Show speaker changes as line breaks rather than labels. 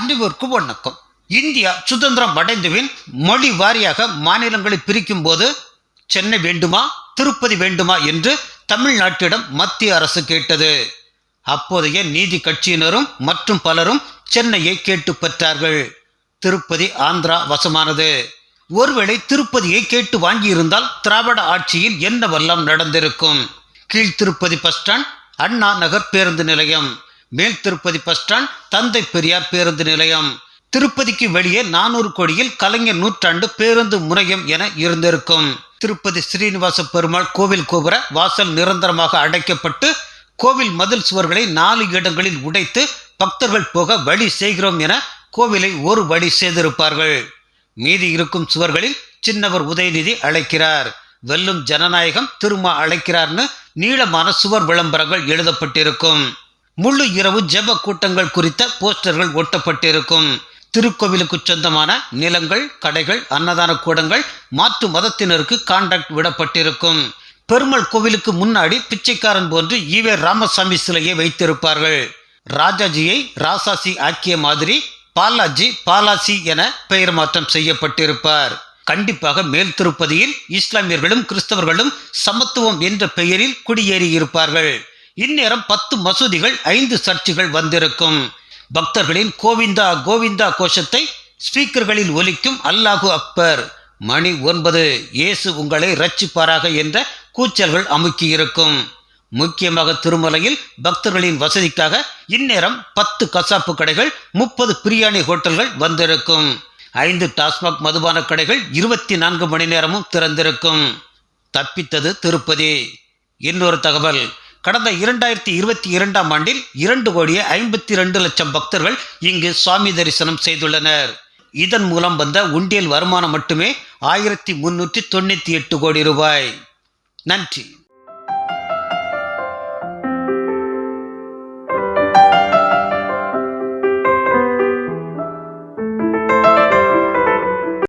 அனைவருக்கும் வணக்கம். இந்தியா சுதந்திரம் அடைந்துவின் மொழி வாரியாக மாநிலங்களை பிரிக்கும் போது சென்னை வேண்டுமா திருப்பதி வேண்டுமா என்று தமிழ்நாட்டிடம் மத்திய அரசு கேட்டது. அப்போதைய நீதி கட்சியினரும் மற்றும் பலரும் சென்னையை கேட்டு பெற்றார்கள். திருப்பதி ஆந்திரா வசமானது. ஒருவேளை திருப்பதியை கேட்டு வாங்கியிருந்தால் திராவிட ஆட்சியில் என்னவெல்லாம் நடந்திருக்கும்? கீழ் திருப்பதி பஸ் ஸ்டாண்ட் அண்ணா நகர் பேருந்து நிலையம். மேல் திருப்பதி பஸ் ஸ்டாண்ட் தந்தை பெரியார் பேருந்து நிலையம். திருப்பதிக்கு வெளியே நானூறு கோடியில் கலைஞர் நூற்றாண்டு பேருந்து முனையம் என இருந்திருக்கும். திருப்பதி ஸ்ரீனிவாச பெருமாள் கோவில் கோபுர வாசல் நிரந்தரமாக அடைக்கப்பட்டு கோவில் மதில் சுவர்களை நாலு இடங்களில் உடைத்து பக்தர்கள் போக வழி செய்கிறோம் என கோவிலை ஒரு வழி செய்திருப்பார்கள். மீதி இருக்கும் சுவர்களில் சின்னவர் உதயநிதி அழைக்கிறார். வெல்லும் ஜனநாயகம் திருமா அழைக்கிறார்னு நீளமான சுவர் விளம்பரங்கள் எழுதப்பட்டிருக்கும். முழு இரவு ஜெப கூட்டங்கள் குறித்த போஸ்டர்கள் ஒட்டப்பட்டிருக்கும். திருக்கோவிலுக்கு சொந்தமான நிலங்கள் கடைகள் அன்னதான கூடங்கள் மாற்று மதத்தினருக்கு கான்ட்ராக்ட் விடப்பட்டிருக்கும். பெருமாள் கோவிலுக்கு முன்னாடி பிச்சைக்காரன் போன்று ஈவே ராமசாமி சிலையை வைத்திருப்பார்கள். ராஜாஜியை ராசாசி ஆக்கிய மாதிரி பாலாஜி பாலாசி என பெயர் மாற்றம் செய்யப்பட்டிருப்பார். கண்டிப்பாக மேல் திருப்பதியில் இஸ்லாமியர்களும் கிறிஸ்தவர்களும் சமத்துவம் என்ற பெயரில் குடியேறி இருப்பார்கள் இந்நேரம் பத்து மசூதிகள் ஐந்து சர்ச்சுகள் வந்திருக்கும். பக்தர்களின் கோவிந்தா கோவிந்தா கோஷத்தை ஸ்பீக்கர்களில் ஒலிக்கும் அல்லாஹு அக்பர். மணி ஒன்பது இயேசு உங்களை ரட்சிப்பாராக என்ற கூச்சல்கள் அமுக்கியிருக்கும். முக்கியமாக திருமலையில் பக்தர்களின் வசதிக்காக இந்நேரம் பத்து கசாப்பு கடைகள் முப்பது பிரியாணி ஹோட்டல்கள் வந்திருக்கும். ஐந்து டாஸ்மாக் மதுபான கடைகள் இருபத்தி நான்கு மணி நேரமும் திறந்திருக்கும். தப்பித்தது திருப்பதி. இன்னொரு தகவல். கடந்த இரண்டாயிரத்தி இருபத்தி இரண்டாம் ஆண்டில் இரண்டு கோடியே ஐம்பத்தி ரெண்டு லட்சம் பக்தர்கள் இங்கு சுவாமி தரிசனம் செய்துள்ளனர். இதன் மூலம் வந்த உண்டியல் வருமானம் மட்டுமே ஆயிரத்தி முன்னூற்றி தொண்ணூற்றி எட்டு கோடி ரூபாய். நன்றி.